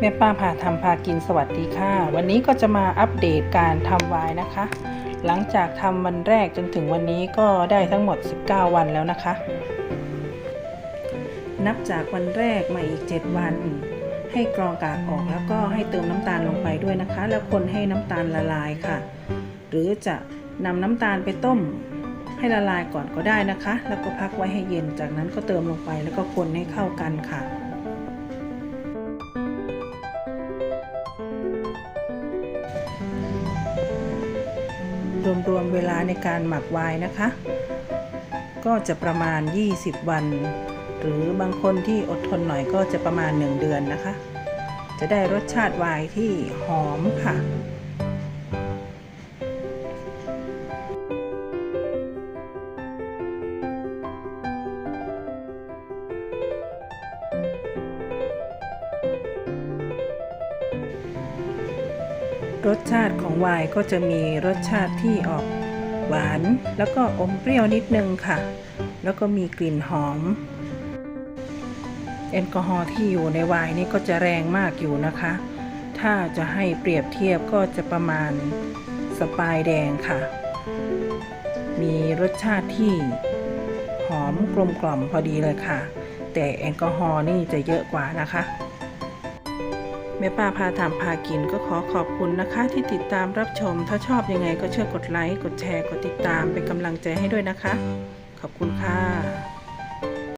แม่ป้าพาทำพากินสวัสดีค่ะ วันนี้ก็จะมาอัปเดตการทำวน์นะคะ หลังจากทำวันแรกจนถึงวันนี้ก็ได้ทั้งหมด 19 วันแล้วนะคะ นับจากวันแรกมาอีก 7 วัน ให้กรองกากออกแล้วก็ให้เติมน้ำตาลลงไปด้วยนะคะ แล้วคนให้น้ำตาลละลายค่ะ หรือจะนำน้ำตาลไปต้มให้ละลายก่อนก็ได้นะคะ แล้วก็พักไว้ให้เย็นจากนั้นก็เติมลงไปแล้วก็คนให้เข้ากันค่ะ รวมๆเวลาในการหมักไวน์นะคะ ก็จะประมาณ 20 วัน หรือบางคนที่อดทนหน่อยก็จะประมาณ 1 เดือนนะคะ จะได้รสชาติไวน์ที่หอมค่ะ รสชาติของไวน์ก็จะมีรสชาติที่ออกหวาน แล้วก็อมเปรี้ยวนิดนึงค่ะ แล้วก็มีกลิ่นหอม แอลกอฮอล์ที่อยู่ในไวน์นี่ก็จะแรงมากอยู่นะคะ ถ้าจะให้เปรียบเทียบก็จะประมาณสปายแดงค่ะ มีรสชาติที่หอมกลมกล่อมพอดีเลยค่ะ แต่แอลกอฮอล์นี่จะเยอะกว่านะคะ ม่ป้าพาถามพากินก็ขอขอบคุณนะคะ ที่ติดตามรับชม ถ้าชอบยังไงก็ช่วยกดไลค์ กดแชร์ กดติดตามเป็นกำลังใจให้ด้วยนะคะ ขอบคุณค่ะ